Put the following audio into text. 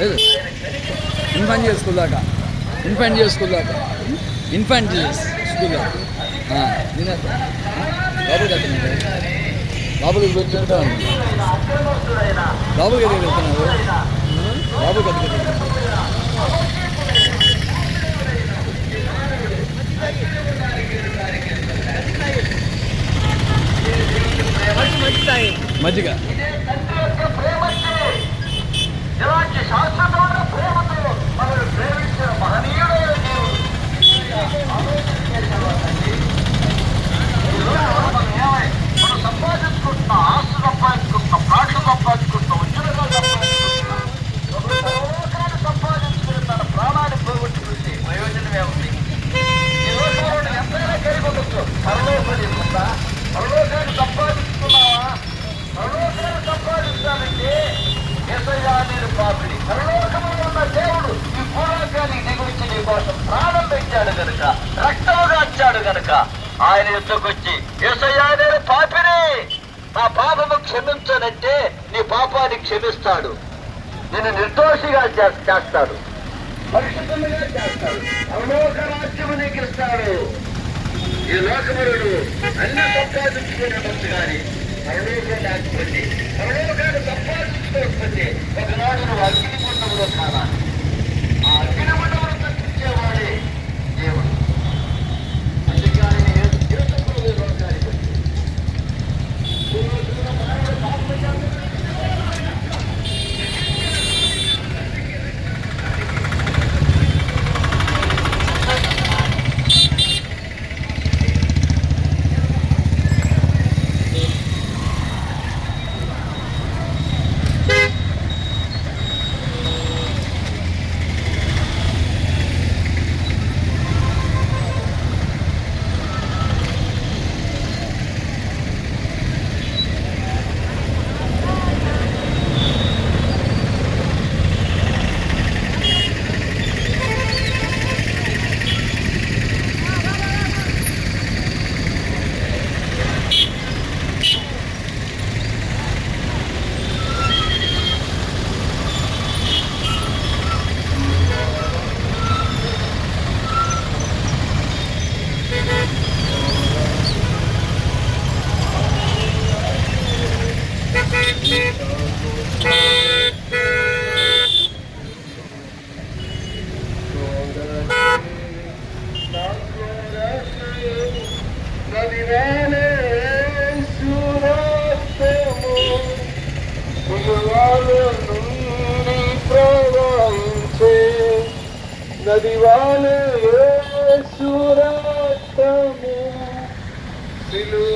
లేదు. Infant school దాకా. Infant school దాకా. ఇన్ఫాంట్ స్కూల్ దాకా. తినేస్తా బాబు కట్టినాడు బాబుకి పెట్టుకుంటా బాబుకి ఎదుగు వెళ్తున్నావు? బాబుకి ఎదుగు మజ్జిగ. నేను పరలోకంలో ఉన్న దేవుడు ఈ భూలోకానికి దిగుడిచి నీ కోసం ప్రాణం పెట్టాడు గనుక రక్తముగా వచ్చాడు గనుక ఆయన ఎత్తుకొచ్చి ఏసయ్యా నేను పాపిని. నా పాపము క్షమించనంటే నీ పాపాన్ని క్షమిస్తాడు. నిన్ను నిర్దోషిగా చేస్తాడు. పరిశుద్ధంగా చేస్తాడు. పరలోక రాజ్యము నీకు ఇస్తాడు. ఈ లోకములను అన్ని సంపాదించుకునే ముందు కానీ పరలోక రాజ్యం నదివాలే సురతము సిలువ